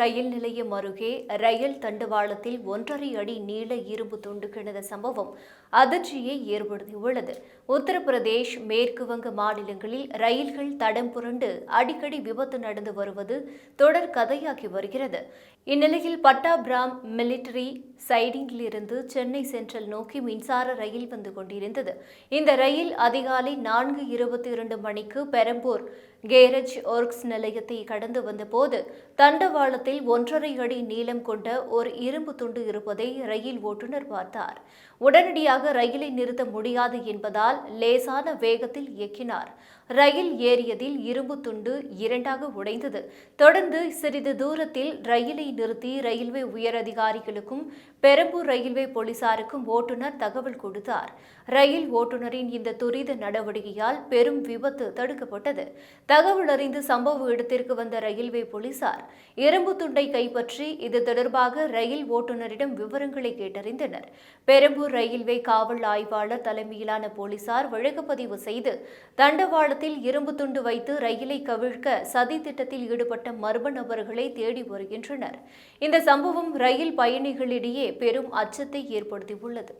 ரயில் நிலையம் அருகே ரயில் தண்டவாளத்தில் ஒன்றரை அடி நீள இரும்பு துண்டு கிடந்த சம்பவம் அதிர்ச்சியை ஏற்படுத்தியுள்ளது. உத்தரப்பிரதேஷ் மேற்கு வங்க மாநிலங்களில் ரயில்கள் தடம் புரண்டு அடிக்கடி விபத்து நடந்து வருவது தொடர் கதையாகி வருகிறது. இந்நிலையில் பட்டாபிராம் மிலிட்டரி சைடிங்கிலிருந்து சென்னை சென்ட்ரல் நோக்கி மின்சார ரயில் வந்து கொண்டிருந்தது. இந்த ரயில் அதிகாலை நான்கு இருபத்தி இரண்டு மணிக்கு பெரம்பூர் கேரேஜ் ஒர்க்ஸ் நிலையத்தை கடந்து வந்தபோது தண்டவாளத்தில் பக்கத்தில் ஒன்றரை அடி நீளம் கொண்ட ஒரு இரும்பு துண்டு இருப்பதை ரயில் ஓட்டுநர் பார்த்தார். உடனடியாக ரயிலை நிறுத்த முடியாது என்பதால் லேசான வேகத்தில் இயக்கினார். ரயில் ஏறியதில் இரும்பு துண்டு இரண்டாக உடைந்தது. தொடர்ந்து சிறிது தூரத்தில் ரயிலை நிறுத்தி ரயில்வே உயரதிகாரிகளுக்கும் பெரம்பூர் ரயில்வே போலீசாருக்கும் ஓட்டுநர் தகவல் கொடுத்தார். ரயில் ஓட்டுநரின் இந்த துரித நடவடிக்கையால் பெரும் விபத்து தடுக்கப்பட்டது. தகவல் அறிந்து சம்பவ இடத்திற்கு வந்த ரயில்வே போலீசார் இரும்பு துண்டை கைப்பற்றி இது தொடர்பாக ரயில் ஓட்டுநரிடம் விவரங்களை கேட்டறிந்தனர். பெரம்பூர் ரயில்வே காவல் ஆய்வாளர் தலைமையிலான போலீசார் வழக்குப்பதிவு செய்து தண்டவாளத்தில் இரும்பு துண்டு வைத்து ரயிலை கவிழ்க்க சதி திட்டத்தில் ஈடுபட்ட மர்ம நபர்களை தேடி வருகின்றனர். இந்த சம்பவம் ரயில் பயணிகளிடையே பெரும் அச்சத்தை ஏற்படுத்தியுள்ளது.